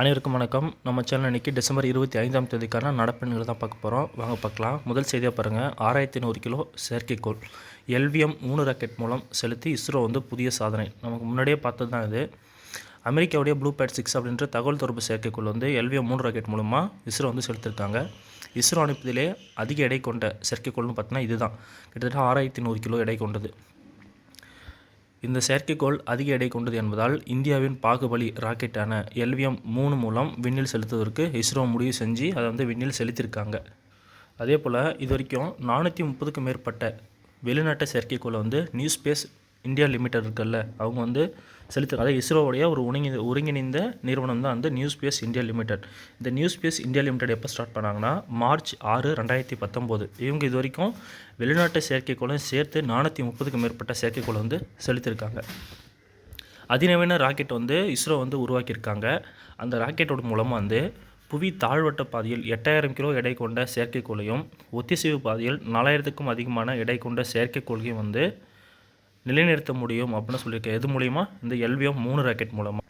அனைவருக்கும் வணக்கம். நம்ம சேனல் இன்றைக்கி டிசம்பர் இருபத்தி ஐந்தாம் தேதிக்கான நடப்பெண்கள் தான் பார்க்க போகிறோம் வாங்க பார்க்கலாம். முதல் செய்தியாக பாருங்கள் ஆறாயிரத்தி நூறு கிலோ செயற்கைக்கோள். எல்விஎம் மூணு ராக்கெட் மூலம் செலுத்தி இஸ்ரோ வந்து புதிய சாதனை. நமக்கு முன்னாடியே பார்த்தது தான் இது. அமெரிக்காவுடைய ப்ளூ பேட் சிக்ஸ் அப்படின்ற தகவல் தொடர்பு செயற்கைக்கோள் வந்து எல்விஎம் மூணு ராக்கெட் மூலமாக இஸ்ரோ வந்து செலுத்திருக்காங்க. இஸ்ரோ அனுப்பதிலே அதிக எடை கொண்ட செயற்கைக்கோள்னு பார்த்தீங்கன்னா இதுதான். கிட்டத்தட்ட ஆறாயிரத்தி நூறு கிலோ எடை கொண்டது. இந்த செயற்கைக்கோள் அதிக எடை கொண்டது என்பதால் இந்தியாவின் பாகுபலி ராக்கெட்டான எல்விஎம் மூணு மூலம் விண்ணில் செலுத்துவதற்கு இஸ்ரோ முடிவு செஞ்சு அதை வந்து விண்ணில் செலுத்தியிருக்காங்க. அதே போல் இது வரைக்கும் நானூற்றி முப்பதுக்கும் மேற்பட்ட வெளிநாட்டு செயற்கைக்கோளை வந்து நியூ ஸ்பேஸ் இந்தியா லிமிடெட் இருக்குல்ல அவங்க வந்து செலுத்து அதாவது இஸ்ரோவுடைய ஒரு ஒருங்கி ஒருங்கிணைந்த நிறுவனம் தான் வந்து நியூ ஸ்பேஸ் இந்தியா லிமிடெட். இந்த நியூ ஸ்பேஸ் இந்தியா லிமிடெட் எப்போ ஸ்டார்ட் பண்ணாங்கன்னா மார்ச் ஆறு ரெண்டாயிரத்தி பத்தொம்போது இவங்க இது வரைக்கும் வெளிநாட்டு செயற்கைக்கோளும் சேர்த்து நானூற்றி முப்பதுக்கும் மேற்பட்ட செயற்கைக்கோளை வந்து செலுத்தியிருக்காங்க அதிநவீன ராக்கெட் வந்து இஸ்ரோ வந்து உருவாக்கியிருக்காங்க. அந்த ராக்கெட்டோட மூலமாக வந்து புவி தாழ்வட்ட பாதையில் எட்டாயிரம் கிலோ எடை கொண்ட செயற்கைக்கோளையும் ஒத்திசைவு பாதையில் நாலாயிரத்துக்கும் அதிகமான எடை கொண்ட செயற்கைக்கோள்கையும் வந்து நிலைநிறுத்த முடியும் அப்படின்னு சொல்லியிருக்கேன் எது மூலிமா இந்த எல்விஎம் மூணு ராக்கெட் மூலமாக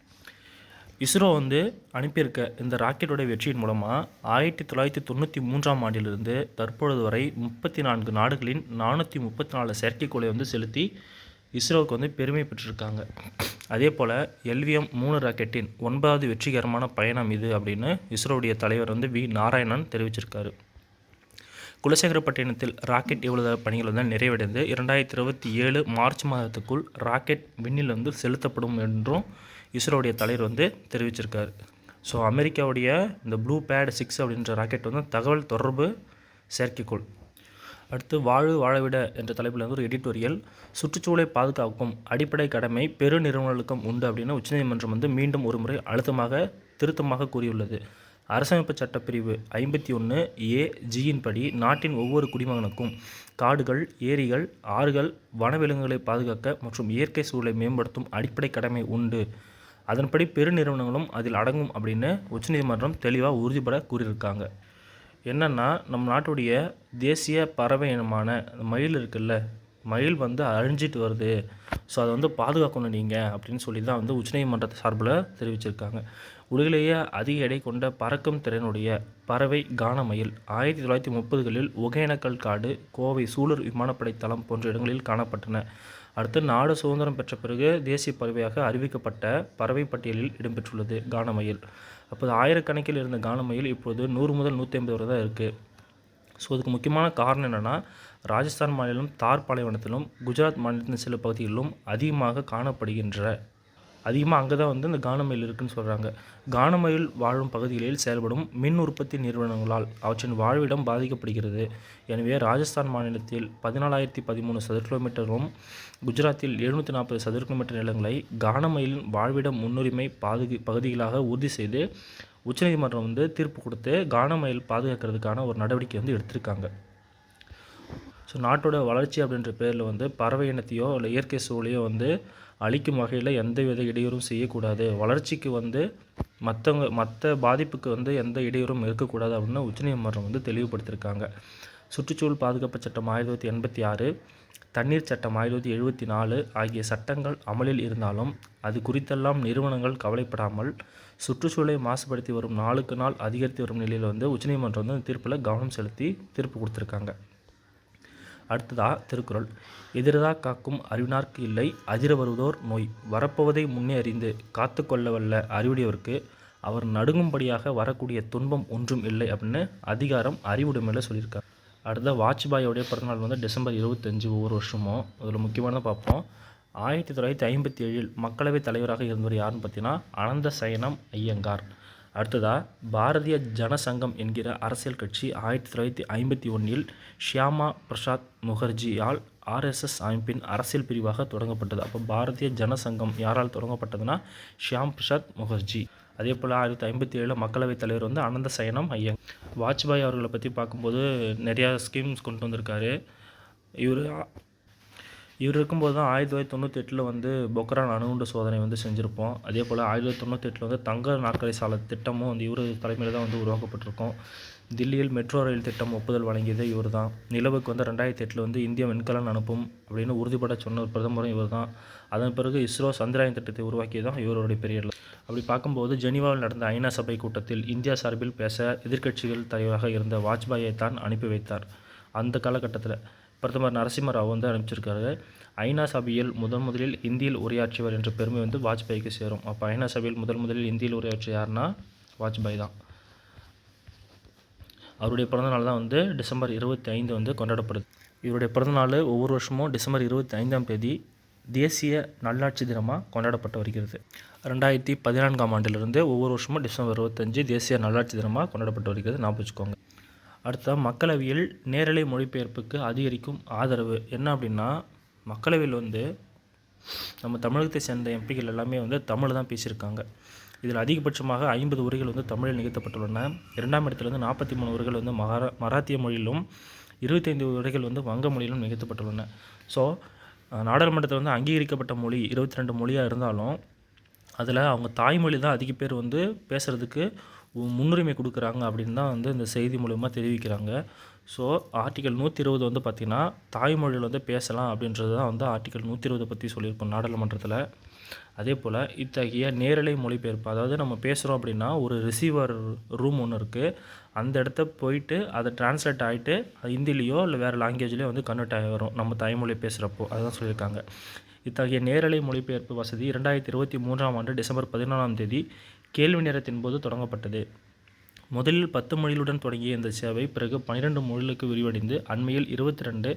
இஸ்ரோ வந்து அனுப்பியிருக்க இந்த ராக்கெட்டோட வெற்றியின் மூலமாக ஆயிரத்தி தொள்ளாயிரத்தி தொண்ணூற்றி மூன்றாம் ஆண்டிலிருந்து தற்பொழுது வரை முப்பத்தி நான்கு நாடுகளின் நானூற்றி முப்பத்தி நாலு செயற்கைக்கோளை வந்து செலுத்தி இஸ்ரோவுக்கு வந்து பெருமை பெற்றிருக்காங்க. அதே போல் எல்விஎம் மூணு ராக்கெட்டின் ஒன்பதாவது வெற்றிகரமான பயணம் இது அப்படின்னு இஸ்ரோவுடைய தலைவர் வந்து வி நாராயணன் தெரிவிச்சிருக்காரு. குலசேகரப்பட்டினத்தில் ராக்கெட் இவ்வளவு பணிகள் வந்து நிறைவடைந்து இரண்டாயிரத்தி இருபத்தி ஏழு மார்ச் மாதத்துக்குள் ராக்கெட் விண்ணில் வந்து செலுத்தப்படும் என்றும் இஸ்ரோவுடைய தலைவர் வந்து தெரிவிச்சிருக்கார். ஸோ அமெரிக்காவுடைய இந்த ப்ளூ பேட் சிக்ஸ் அப்படின்ற ராக்கெட் வந்து தகவல் தொடர்பு செயற்கைக்கோள். அடுத்து வாழு வாழவிட என்ற தலைப்பில் வந்து ஒரு எடிட்டோரியல். சுற்றுச்சூழலை பாதுகாக்கும் அடிப்படை கடமை பெரு நிறுவனங்களுக்கும் உண்டு அப்படின்னு உச்சநீதிமன்றம் வந்து மீண்டும் ஒரு முறை அழுத்தமாக திருத்தமாக கூறியுள்ளது. அரசமைப்பு சட்டப்பிரிவு ஐம்பத்தி ஒன்று ஏ ஜியின் படி நாட்டின் ஒவ்வொரு குடிமகனுக்கும் காடுகள் ஏரிகள் ஆறுகள் வனவிலங்குகளை பாதுகாக்க மற்றும் இயற்கை சூழலை மேம்படுத்தும் அடிப்படை கடமை உண்டு. அதன்படி பெருநிறுவனங்களும் அதில் அடங்கும் அப்படின்னு உச்சநீதிமன்றம் தெளிவாக உறுதிபட கூறியிருக்காங்க. என்னென்னா நம் நாட்டுடைய தேசிய பறவை இனமான மயில் இருக்குல்ல மயில் வந்து அழிஞ்சிட்டு வருது. ஸோ அதை வந்து பாதுகாக்கணும் நீங்கள் அப்படின்னு சொல்லி தான் வந்து உச்சநீதிமன்றத்தை சார்பில் தெரிவிச்சிருக்காங்க. உலகிலேயே அதிக எடை கொண்ட பறக்கும் திறனுடைய பறவை கானமயில் ஆயிரத்தி தொள்ளாயிரத்தி முப்பதுகளில் ஒகேனக்கல் காடு கோவை சூலூர் விமானப்படை தளம் போன்ற இடங்களில் காணப்பட்டன. அடுத்து நாடு சுதந்திரம் பெற்ற பிறகு தேசிய பறவையாக அறிவிக்கப்பட்ட பறவை பட்டியலில் இடம்பெற்றுள்ளது கானமயில். அப்போது ஆயிரக்கணக்கில் இருந்த கானமயில் இப்போது நூறு முதல் நூற்றி ஐம்பது வரை தான் இருக்குது ஸோ அதுக்கு முக்கியமான காரணம் என்னென்னா ராஜஸ்தான் மாநிலம் தார் பாலைவனத்திலும் குஜராத் மாநிலத்தின் சில பகுதிகளிலும் அதிகமாக காணப்படுகின்ற அதிகமாக அங்கே தான் வந்து இந்த கானமயில் இருக்குன்னு சொல்கிறாங்க கானமயில் வாழும் பகுதிகளில் செயல்படும் மின் உற்பத்தி நிறுவனங்களால் அவற்றின் வாழ்விடம் பாதிக்கப்படுகிறது. எனவே ராஜஸ்தான் மாநிலத்தில் பதினாலாயிரத்தி பதிமூணு சதுர கிலோமீட்டரும் குஜராத்தில் எழுநூற்றி நாற்பது சதுர கிலோமீட்டர் நிலங்களை கானமயிலின் வாழ்விடம் முன்னுரிமை பாதுகி பகுதிகளாக உறுதி செய்து உச்சநீதிமன்றம் வந்து தீர்ப்பு கொடுத்து கானமயில் பாதுகாக்கிறதுக்கான ஒரு நடவடிக்கை வந்து எடுத்திருக்காங்க. ஸோ நாட்டோட வளர்ச்சி அப்படின்ற பேரில் வந்து பறவை இனத்தையோ இல்லை இயற்கை சூழலையோ வந்து அழிக்கும் வகையில் எந்த வித இடையூறும் செய்யக்கூடாது. வளர்ச்சிக்கு வந்து மற்றவங்க மற்ற பாதிப்புக்கு வந்து எந்த இடையூறும் இருக்கக்கூடாது அப்படின்னு உச்சநீதிமன்றம் வந்து தெளிவுபடுத்தியிருக்காங்க. சுற்றுச்சூழல் பாதுகாப்பு சட்டம் ஆயிரத்தி தொள்ளாயிரத்தி எண்பத்தி ஆறு தண்ணீர் சட்டம் ஆயிரத்தி தொள்ளாயிரத்தி எழுபத்தி நாலு ஆகிய சட்டங்கள் அமலில் இருந்தாலும் அது குறித்தெல்லாம் நிறுவனங்கள் கவலைப்படாமல் சுற்றுச்சூழலை மாசுபடுத்தி வரும் நாளுக்கு நாள் அதிகரித்து வரும் நிலையில் வந்து உச்சநீதிமன்றம் வந்து தீர்ப்பில் கவனம் செலுத்தி தீர்ப்பு கொடுத்துருக்காங்க. அடுத்ததா திருக்குறள். எதிரதா காக்கும் அறிவினார்க்கு இல்லை அதிர வருவதோர் நோய். வரப்போவதை முன்னே அறிந்து காத்து கொள்ளவல்ல அறிவுடையவருக்கு அவர் நடுங்கும்படியாக வரக்கூடிய துன்பம் ஒன்றும் இல்லை அப்படின்னு அதிகாரம் அறிவுடைமையில் சொல்லியிருக்கார். அடுத்த வாஜ்பாயோடைய பிறந்தநாள் வந்து டிசம்பர் இருபத்தஞ்சு ஒவ்வொரு வருஷமும் அதில் முக்கியமானதை பார்ப்போம். ஆயிரத்தி தொள்ளாயிரத்தி ஐம்பத்தி ஏழில் மக்களவைத் தலைவராக இருந்தவர் யாருன்னு பார்த்தீங்கன்னா அனந்த சயனம் ஐயங்கார். அடுத்ததாக பாரதிய ஜனசங்கம் என்கிற அரசியல் கட்சி ஆயிரத்தி தொள்ளாயிரத்தி ஐம்பத்தி ஒன்றில் ஷியாமா பிரசாத் முகர்ஜியால் ஆர்எஸ்எஸ் அமைப்பின் அரசியல் பிரிவாக தொடங்கப்பட்டது. அப்போ பாரதிய ஜனசங்கம் யாரால் தொடங்கப்பட்டதுன்னா ஷியாம் பிரசாத் முகர்ஜி. அதே போல் ஆயிரத்தி ஐம்பத்தி ஏழில் மக்களவைத் தலைவர் வந்து அனந்த சயனம் ஐயங். வாஜ்பாய் அவர்களை பற்றி பார்க்கும்போது நிறையா ஸ்கீம்ஸ் கொண்டு வந்திருக்காரு. இவர் இவர் இருக்கும்போது தான் ஆயிரத்தி தொள்ளாயிரத்தி தொண்ணூற்றி எட்டில் வந்து பொக்ரான் அணுகுண்டு சோதனை வந்து செஞ்சுருப்போம். அதே போல் ஆயிரத்தி தொள்ளாயிரத்தி தொண்ணூற்றி எட்டில் வந்து தங்க நாற்கரை சாலை திட்டமும் வந்து இவர் தலைமையில் தான் வந்து உருவாக்கப்பட்டிருக்கும். தில்லியில் மெட்ரோ ரயில் திட்டம் ஒப்புதல் வழங்கியது இவர் தான். நிலவுக்கு வந்து ரெண்டாயிரத்தி எட்டில் வந்து இந்தியா விண்கலன் அனுப்பும் அப்படின்னு உறுதிபட சொன்ன பிரதமரும் இவர் தான். அதன் பிறகு இஸ்ரோ சந்திராயன் திட்டத்தை உருவாக்கியதான் இவருடைய பெரிய அப்படி பார்க்கும்போது ஜெனீவாவில் நடந்த ஐநா சபை கூட்டத்தில் இந்தியா சார்பில் பேச எதிர்க்கட்சிகள் தலைவராக இருந்த வாஜ்பாயை தான் அனுப்பி வைத்தார். அந்த காலகட்டத்தில் பிரதமர் நரசிம்மராவ் வந்து அனுப்பிச்சிருக்காரு. ஐநா சபையில் முதன் முதலில் இந்தியில் உரையாற்றியவர் என்ற பெருமை வந்து வாஜ்பாய்க்கு சேரும். அப்போ ஐநா சபையில் முதல் முதலில் இந்தியில் உரையாற்றிய யாருன்னா வாஜ்பாய் தான். அவருடைய பிறந்தநாள் தான் வந்து டிசம்பர் இருபத்தி ஐந்து வந்து கொண்டாடப்படுது. இவருடைய பிறந்தநாள் ஒவ்வொரு வருஷமும் டிசம்பர் இருபத்தி ஐந்தாம் தேதி தேசிய நல்லாட்சி தினமாக கொண்டாடப்பட்டு வருகிறது. ரெண்டாயிரத்தி பதினான்காம் ஆண்டிலிருந்து ஒவ்வொரு வருஷமும் டிசம்பர் இருபத்தஞ்சு தேசிய நல்லாட்சி தினமாக கொண்டாடப்பட்டு வருகிறது. ஞாபகம் வச்சுக்கோங்க. அடுத்த மக்களவையில் நேரலை மொழிபெயர்ப்புக்கு அதிகரிக்கும் ஆதரவு. என்ன அப்படின்னா மக்களவையில் வந்து நம்ம தமிழகத்தை சேர்ந்த எம்பிக்கள் எல்லாமே வந்து தமிழ் தான் பேசியிருக்காங்க. இதில் அதிகபட்சமாக ஐம்பது உரைகள் வந்து தமிழில் நிகழ்த்தப்பட்டுள்ளன. இரண்டாம் இடத்துல வந்து நாற்பத்தி மூணு உரைகள் வந்து மகாரா மராத்திய மொழியிலும் இருபத்தைந்து உரைகள் வந்து வங்க மொழியிலும் நிகழ்த்தப்பட்டுள்ளன. ஸோ நாடாளுமன்றத்தில் வந்து அங்கீகரிக்கப்பட்ட மொழி இருபத்தி ரெண்டு மொழியாக இருந்தாலும் அதில் அவங்க தாய்மொழி தான் அதிக பேர் வந்து பேசுகிறதுக்கு முன்னுரிமை கொடுக்குறாங்க அப்படின்னு தான் வந்து இந்த செய்தி மூலயமா தெரிவிக்கிறாங்க. ஸோ ஆர்டிக்கல் நூற்றி இருபது வந்து பார்த்திங்கன்னா தாய்மொழியில் வந்து பேசலாம் அப்படின்றது தான் வந்து ஆர்டிக்கல் நூற்றி இருபதை பற்றி சொல்லியிருக்கோம் நாடாளுமன்றத்தில். அதே போல் இத்தகைய நேரலை மொழிபெயர்ப்பு அதாவது நம்ம பேசுகிறோம் அப்படின்னா ஒரு ரிசீவர் ரூம் ஒன்று இருக்குது அந்த இடத்த போயிட்டு அதை டிரான்ஸ்லேட் ஆகிட்டு ஹிந்திலேயோ இல்லை வேறு லாங்குவேஜ்லேயோ வந்து கன்வெர்ட் ஆகி வரும் நம்ம தாய்மொழி பேசுகிறப்போ அதுதான் சொல்லியிருக்காங்க. இத்தகைய நேரலை மொழிபெயர்ப்பு வசதி இரண்டாயிரத்தி இருபத்தி மூன்றாம் ஆண்டு டிசம்பர் பதினாலாம் தேதி கேள்வி நேரத்தின் போது தொடங்கப்பட்டது. முதலில் பத்து மொழிகளுடன் தொடங்கிய இந்த சேவை பிறகு பன்னிரெண்டு மொழிகளுக்கு விரிவடைந்து அண்மையில் இருபத்தி ரெண்டு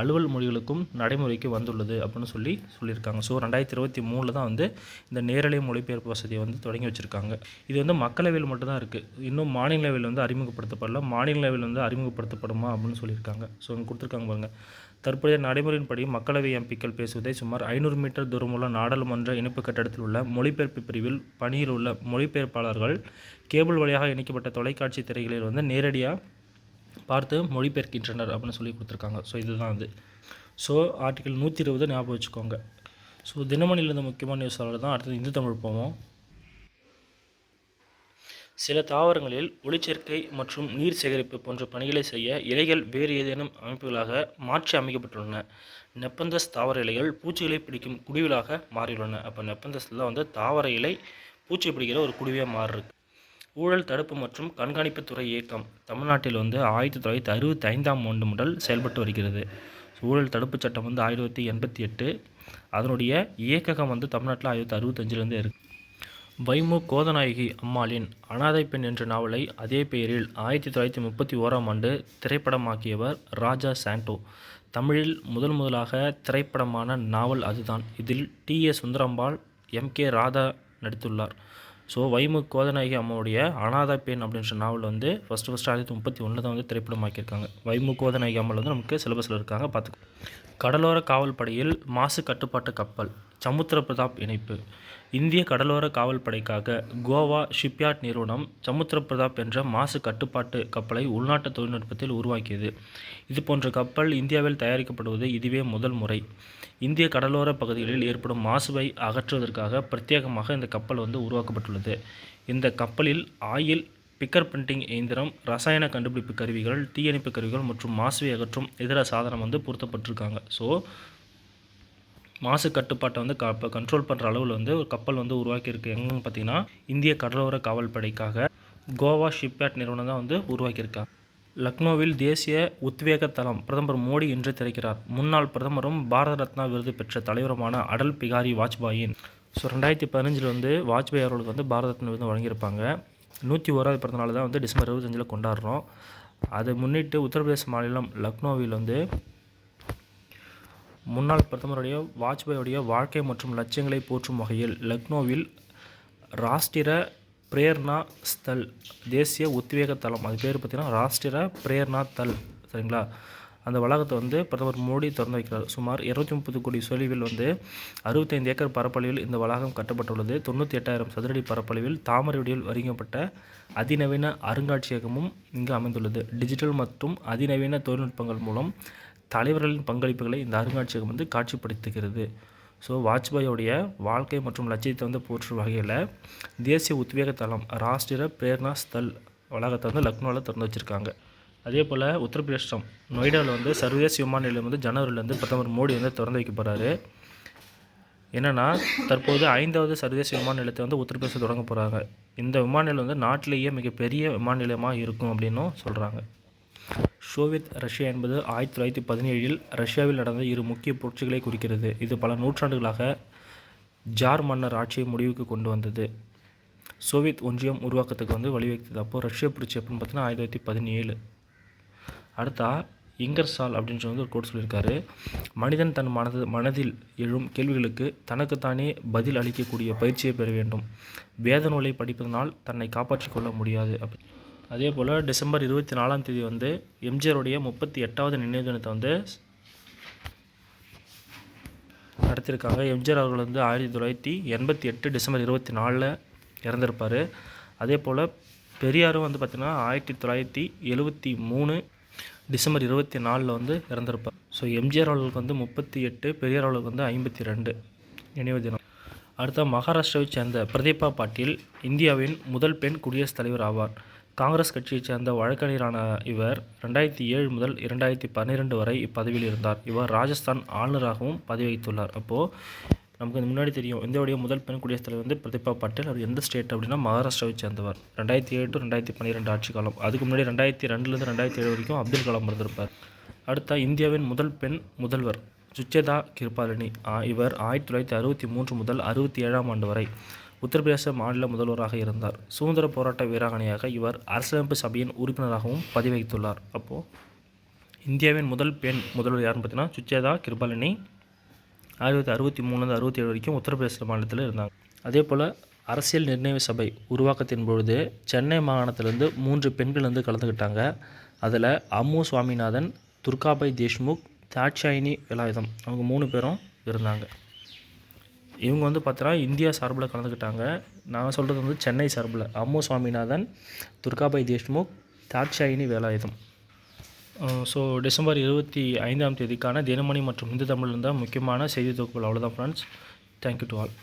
அலுவல் மொழிகளுக்கும் நடைமுறைக்கு வந்துள்ளது அப்படின்னு சொல்லி சொல்லியிருக்காங்க. ஸோ ரெண்டாயிரத்தி இருபத்தி மூணில் தான் வந்து இந்த நேரலை மொழிபெயர்ப்பு வசதியை வந்து தொடங்கி வச்சுருக்காங்க. இது வந்து மக்களவையில் மட்டும்தான் இருக்குது இன்னும் மாநிலவையில் வந்து அறிமுகப்படுத்தப்படல. மாநில லெவலில் வந்து அறிமுகப்படுத்தப்படுமா அப்படின்னு சொல்லியிருக்காங்க. ஸோ இங்கே கொடுத்துருக்காங்க பாருங்கள் தற்போதைய நடைமுறையின்படி மக்களவை எம்பிக்கள் பேசுவதை சுமார் ஐநூறு மீட்டர் தூரமுள்ள நாடாளுமன்ற இணைப்பு கட்டடத்தில் உள்ள மொழிபெயர்ப்பு பிரிவில் பணியில் உள்ள மொழிபெயர்ப்பாளர்கள் கேபிள் வழியாக இணைக்கப்பட்ட தொலைக்காட்சி திரைகளில் வந்து நேரடியாக பார்த்து மொழிபெயர்க்கின்றனர் அப்படின்னு சொல்லி கொடுத்துருக்காங்க. ஸோ இதுதான் அது ஸோ ஆர்டிக்கல் நூற்றி இருபது ஞாபகம் வச்சுக்கோங்க. ஸோ தினமணியில் இருந்த முக்கியமான நியூஸ் தான் அடுத்தது இந்து தமிழ் போவோம். சில தாவரங்களில் ஒளிச்சேர்க்கை மற்றும் நீர் சேகரிப்பு போன்ற பணிகளை செய்ய இலைகள் வேறு ஏதேனும் அமைப்புகளாக மாற்றி அமைக்கப்பட்டுள்ளன. நெப்பந்தஸ் தாவர இலைகள் பூச்சிகளை பிடிக்கும் குடிவிலாக மாறியுள்ளன. அப்போ நெப்பந்தஸில் வந்து தாவர இலை பூச்சி பிடிக்கிற ஒரு குடிவே மாறிருக்கு. ஊழல் தடுப்பு மற்றும் கண்காணிப்புத்துறை இயக்கம் தமிழ்நாட்டில் வந்து ஆயிரத்தி தொள்ளாயிரத்தி அறுபத்தி ஐந்தாம் ஆண்டு முதல் செயல்பட்டு வருகிறது. ஊழல் தடுப்புச் சட்டம் வந்து ஆயிரத்தி எண்பத்தி எட்டு. அதனுடைய இயக்ககம் வந்து தமிழ்நாட்டில் ஆயிரத்தி அறுபத்தஞ்சிலேருந்தே இருக்குது வைமு கோதநாயகி அம்மாளின் அனாதை பெண் என்ற நாவலை அதே பெயரில் ஆயிரத்தி தொள்ளாயிரத்தி முப்பத்தி ஓராம் ஆண்டு திரைப்படமாக்கியவர் ராஜா சாண்டோ. தமிழில் முதல் முதலாக திரைப்படமான நாவல் அதுதான். இதில் T A Sundarambal M K Radha நடித்துள்ளார். ஸோ வைமு கோதநாயகி அம்மாவுடைய அனாதை பெண் அப்படின்ற நாவல் வந்து ஃபஸ்ட்டு ஃபஸ்ட்டு ஆயிரத்தி முப்பத்தி ஒன்றில் தான் வந்து திரைப்படமாக்கியிருக்காங்க. வைமு கோதநாயகி அம்மாவில் வந்து நமக்கு சிலபஸில் இருக்காங்க பார்த்து கடலோர காவல் படையில் மாசு கட்டுப்பாட்டு கப்பல். சமுத்திர பிரதாப் இணைப்பு. இந்திய கடலோர காவல்படைக்காக கோவா ஷிப்யார்ட் நிறுவனம் சமுத்திர பிரதாப் என்ற மாசு கட்டுப்பாட்டு கப்பலை உள்நாட்டு தொழில்நுட்பத்தில் உருவாக்கியது. இது போன்ற கப்பல் இந்தியாவில் தயாரிக்கப்படுவது இதுவே முதல் முறை. இந்திய கடலோர பகுதிகளில் ஏற்படும் மாசுவை அகற்றுவதற்காக பிரத்யேகமாக இந்த கப்பல் வந்து உருவாக்கப்பட்டுள்ளது. இந்த கப்பலில் ஆயில் பிக்கர் பிரிண்டிங் இயந்திரம் ரசாயன கண்டுபிடிப்பு கருவிகள் தீயணைப்பு கருவிகள் மற்றும் மாசுவை அகற்றும் இதர சாதனம் வந்து பொருத்தப்பட்டிருக்காங்க. ஸோ மாசு கட்டுப்பாட்டை வந்து க கண்ட்ரோல் பண்ணுற அளவில் வந்து ஒரு கப்பல் வந்து உருவாக்கியிருக்கு. எங்கன்னு பார்த்தீங்கன்னா இந்திய கடலோர காவல் படைக்காக கோவா ஷிப்யார்ட் நிறுவனம் தான் வந்து உருவாக்கியிருக்காங்க. லக்னோவில் தேசிய உத்வேக தளம் பிரதமர் மோடி இன்று திறக்கிறார். முன்னாள் பிரதமரும் பாரத ரத்னா விருது பெற்ற தலைவருமான அடல் பிகாரி வாஜ்பாயின் ஸோ ரெண்டாயிரத்தி பதினஞ்சில் வந்து வாஜ்பாய் அவர்களுக்கு வந்து பாரத ரத்னா விருது வழங்கியிருப்பாங்க. நூற்றி ஓராவது பிறந்தநாள் தான் வந்து டிசம்பர் இருபத்தஞ்சில் கொண்டாடுறோம். அதை முன்னிட்டு உத்தரப்பிரதேச மாநிலம் லக்னோவில் வந்து முன்னாள் பிரதமருடைய வாஜ்பாயுடைய வாழ்க்கை மற்றும் லட்சியங்களை போற்றும் வகையில் லக்னோவில் ராஷ்டிர பிரேர்னா ஸ்தல் தேசிய உத்வேக தளம் அது பேர் பார்த்திங்கன்னா ராஷ்டிர பிரேர்னா தல் சரிங்களா? அந்த வளாகத்தை வந்து பிரதமர் மோடி திறந்து வைக்கிறார். சுமார் இருபத்தி முப்பது கோடி சொலிவில் வந்து அறுபத்தைந்து ஏக்கர் பரப்பளவில் இந்த வளாகம் கட்டப்பட்டுள்ளது. தொண்ணூற்றி எட்டாயிரம் சதுரடி பரப்பளவில் தாமரை வடிவில் வரிங்கப்பட்ட அதிநவீன அருங்காட்சியகமும் இங்கு அமைந்துள்ளது. டிஜிட்டல் மற்றும் அதிநவீன தொழில்நுட்பங்கள் மூலம் தலைவர்களின் பங்களிப்புகளை இந்த அருங்காட்சியகம் வந்து காட்சிப்படுத்துகிறது. ஸோ வாஜ்பாயோடைய வாழ்க்கை மற்றும் லட்சியத்தை வந்து போற்றும் வகையில் தேசிய உத்வேக தளம் ராஷ்டிர பிரேரணா ஸ்தல் வளாகத்தை வந்து லக்னோவில் திறந்து வச்சுருக்காங்க. அதே போல் உத்தரப்பிரதேசம் நொய்டாவில் வந்து சர்வதேச விமான நிலையம் வந்து ஜனவரிலேருந்து பிரதமர் மோடி வந்து திறந்து வைக்க போகிறாரு என்னென்னா தற்போது ஐந்தாவது சர்வதேச விமான நிலையத்தை வந்து உத்தரப்பிரதேசம் தொடங்க போகிறாங்க இந்த விமான நிலையம் வந்து நாட்டிலேயே மிகப்பெரிய விமான நிலையமாக இருக்கும் அப்படின்னும் சொல்கிறாங்க சோவியத் ரஷ்யா என்பது ஆயிரத்தி தொள்ளாயிரத்தி பதினேழில் ரஷ்யாவில் நடந்த இரு முக்கிய புரட்சிகளை குறிக்கிறது. இது பல நூற்றாண்டுகளாக ஜார் மன்னர் ஆட்சியை முடிவுக்கு கொண்டு வந்தது. சோவியத் ஒன்றியம் உருவாக்கத்துக்கு வந்து வழிவகுத்தது. அப்போது ரஷ்ய புரட்சி அப்படின்னு பார்த்தீங்கன்னா ஆயிரத்தி தொள்ளாயிரத்தி பதினேழு. அடுத்தா இங்கர்சால் அப்படின்னு சொல்லி வந்து ஒரு கோட் சொல்லியிருக்காரு. மனிதன் தன் மனது மனதில் எழும் கேள்விகளுக்கு தனக்குத்தானே பதில் அளிக்கக்கூடிய பயிற்சியை பெற வேண்டும். வேத நூலை படிப்பதனால் தன்னை காப்பாற்றிக் கொள்ள முடியாது. அப்படி அதே போல் டிசம்பர் இருபத்தி நாலாம் தேதி வந்து எம்ஜிஆருடைய முப்பத்தி எட்டாவது நினைவு தினத்தை வந்து நடத்தியிருக்காங்க. எம்ஜிஆர் அவர்கள் வந்து ஆயிரத்தி தொள்ளாயிரத்தி எண்பத்தி எட்டு டிசம்பர் இருபத்தி நாலில் இறந்திருப்பார். அதே போல் பெரியாரும் வந்து பார்த்திங்கன்னா ஆயிரத்தி தொள்ளாயிரத்தி எழுவத்தி மூணு டிசம்பர் இருபத்தி நாலில் வந்து இறந்திருப்பார். ஸோ எம்ஜிஆர் அவர்களுக்கு வந்து முப்பத்தி எட்டு பெரியார் அவர்களுக்கு வந்து ஐம்பத்தி ரெண்டு நினைவு தினம். அடுத்த மகாராஷ்டிராவைச் சேர்ந்த பிரதீபா பாட்டீல் இந்தியாவின் முதல் பெண் குடியரசுத் தலைவர் ஆவார். காங்கிரஸ் கட்சியைச் சேர்ந்த வழக்கறிஞரான இவர் ரெண்டாயிரத்தி ஏழு முதல் இரண்டாயிரத்தி பன்னிரெண்டு வரை இப்பதவியில் இருந்தார். இவர் ராஜஸ்தான் ஆளுநராகவும் பதவி வகித்துள்ளார் அப்போது நமக்கு முன்னாடி தெரியும் இந்தியாவுடைய முதல் பெண் குடியரசுத் தலைவர் வந்து பிரதீபா பட்டேல். அவர் எந்த ஸ்டேட் அப்படின்னா மகாராஷ்டிராவை சேர்ந்தவர். ரெண்டாயிரத்தி ஏழு டு ரெண்டாயிரத்தி பன்னிரெண்டு ஆட்சி காலம். அதுக்கு முன்னாடி ரெண்டாயிரத்தி ரெண்டுலேருந்து ரெண்டாயிரத்தி ஏழு வரைக்கும் அப்துல் கலாம் இருந்திருப்பார். அடுத்த இந்தியாவின் முதல் பெண் முதல்வர் சுச்சேதா கிருபாலினி. இவர் ஆயிரத்தி தொள்ளாயிரத்தி அறுபத்தி மூன்று முதல் அறுபத்தி ஏழாம் ஆண்டு வரை உத்தரப்பிரதேச மாநில முதல்வராக இருந்தார். சுதந்திர போராட்ட வீராங்கனையாக இவர் அரசியலமைப்பு சபையின் உறுப்பினராகவும் பதவி வகித்துள்ளார் அப்போது இந்தியாவின் முதல் பெண் முதல்வர் யாருன்னு பார்த்தீங்கன்னா சுச்சேதா கிருபாலினி. ஆயிரத்தி அறுபத்தி மூணுலேருந்து அறுபத்தி ஏழு வரைக்கும் உத்தரப்பிரதேச மாநிலத்தில் இருந்தாங்க. அதே போல் அரசியல் நிர்ணய சபை உருவாக்கத்தின் பொழுது சென்னை மாகாணத்திலேருந்து மூன்று பெண்கள் வந்து கலந்துக்கிட்டாங்க அதில் அம்மு சுவாமிநாதன் துர்காபாய் தேஷ்முக் தாட்சாயினி வேலாயுதம் அவங்க மூணு பேரும் இருந்தாங்க. இவங்க வந்து பார்த்தோன்னா இந்தியா சார்பில் கலந்துக்கிட்டாங்க. நான் சொல்கிறது வந்து சென்னை சார்பில். அம்மு சுவாமிநாதன் துர்காபாய் தேஷ்முக் தாட்சாயினி வேலாயுதம். ஸோ டிசம்பர் இருபத்தி ஐந்தாம் தேதிக்கான தினமணி மற்றும் இந்து தமிழ் இருந்தால் முக்கியமான செய்தி தொகுப்புகள். அவ்வளோதான் ஃப்ரெண்ட்ஸ் தேங்க்யூ டு ஆல்